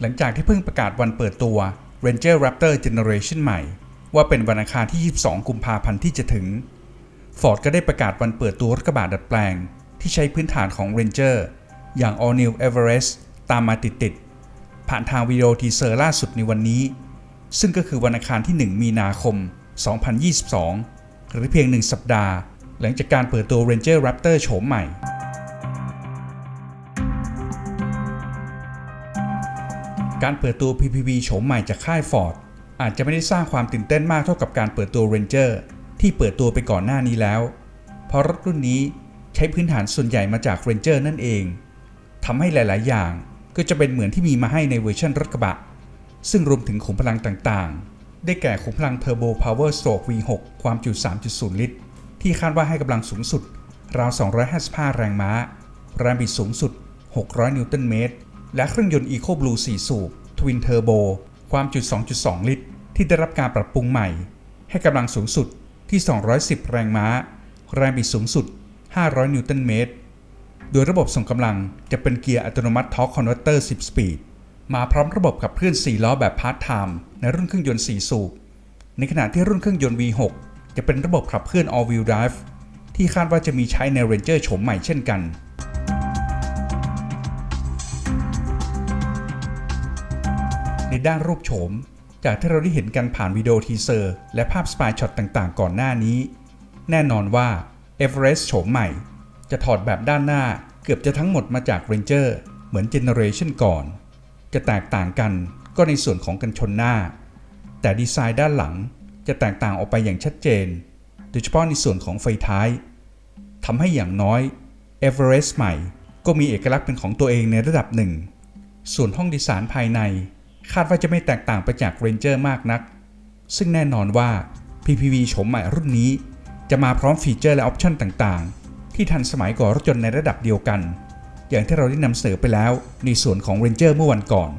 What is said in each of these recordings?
หลังจากที่เพิ่งประกาศวันเปิดตัว Ranger Raptor Generation ใหม่ ว่าเป็นวันอังคารที่ 22 กุมภาพันธ์ที่จะถึง Ford ก็ได้ประกาศวันเปิดตัวรถกระบะดัดแปลง ที่ใช้พื้นฐานของ Ranger อย่าง All New Everest ตามมาติดๆ ผ่านทางวิดีโอทีเซอร์ล่าสุดในวันนี้ ซึ่งก็คือวันอังคารที่ 1 มีนาคม 2022 หรือเพียง 1 สัปดาห์ หลังจากการเปิดตัว Ranger Raptor โฉมใหม่ การเปิดตัว PPV โฉมใหม่จากค่าย Ford อาจจะไม่ได้สร้างความตื่นเต้นมากเท่ากับการเปิดตัว Ranger ที่เปิดตัวไปก่อนหน้านี้แล้ว เพราะรถรุ่นนี้ใช้พื้นฐานส่วนใหญ่มาจาก Ranger นั่นเองทำให้หลาย ๆ อย่างก็จะเป็นเหมือนที่มีมาให้ในเวอร์ชันรถกระบะ ซึ่งรวมถึงขุมพลังต่างๆ ได้แก่ขุมพลัง Turbo Power Stroke V6 ความจุ 3.0 ลิตร ที่คาดว่าให้กำลังสูงสุด ราว 255 แรงม้า แรงบิดสูงสุด 600 นิวตันเมตร และเครื่องยนต์ EcoBlue 4 สูบ Twin Turbo ความจุ 2.2 ลิตร ที่ได้รับการปรับปรุงใหม่ ให้กำลังสูงสุดที่ 210 แรงม้า แรงบิดสูงสุด 500 นิวตันเมตร โดยระบบส่งกำลังจะเป็นเกียร์อัตโนมัติ Torque Converter 10 สปีด มาพร้อมระบบขับเคลื่อน 4 ล้อแบบพาร์ทไทม์ในรุ่นเครื่องยนต์ 4 สูบ ในขณะที่รุ่นเครื่องยนต์ V6 จะเป็นระบบขับเคลื่อน All Wheel Drive ที่คาดว่าจะมีใช้ใน Ranger โฉมใหม่เช่นกัน ในด้านรูปโฉม จากที่เราได้เห็นกันผ่านวิดีโอทีเซอร์ และภาพสปายช็อตต่างๆ ก่อนหน้านี้ แน่นอนว่า Everest โฉมใหม่ จะถอดแบบด้านหน้าเกือบจะทั้งหมดมาจาก Ranger เหมือนเจเนอเรชันก่อน จะแตกต่างกันก็ในส่วนของกันชนหน้า แต่ดีไซน์ด้านหลังจะแตกต่างออกไปอย่างชัดเจน โดยเฉพาะในส่วนของไฟท้ายทำให้อย่างน้อย Everest ใหม่ ก็มีเอกลักษณ์เป็นของตัวเองในระดับหนึ่ง ส่วนห้องโดยสารภายใน คาดว่าจะไม่แตกต่างไปจาก Ranger มากนัก ซึ่งแน่นอนว่า PPV โฉมใหม่รุ่นนี้ จะมาพร้อมฟีเจอร์และออปชั่นต่างๆ ที่ทันสมัยกว่ารถยนต์ในระดับเดียวกัน อย่างที่เราได้นำเสนอไปแล้วในส่วนของ Ranger เมื่อวันก่อน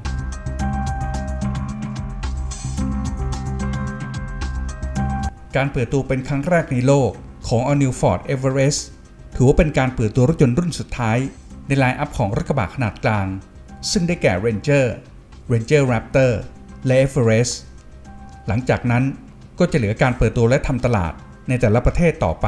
การเปิดตัวเป็นครั้งแรกในโลกของ All New Ford Everest ถือว่าเป็นการเปิดตัวรถยนต์รุ่นสุดท้าย ในไลน์อัพของรถกระบะขนาดกลาง ซึ่งได้แก่ Ranger Ranger Raptor และ Everest หลังจากนั้นก็จะเหลือการเปิดตัวและทำตลาดในแต่ละประเทศต่อไป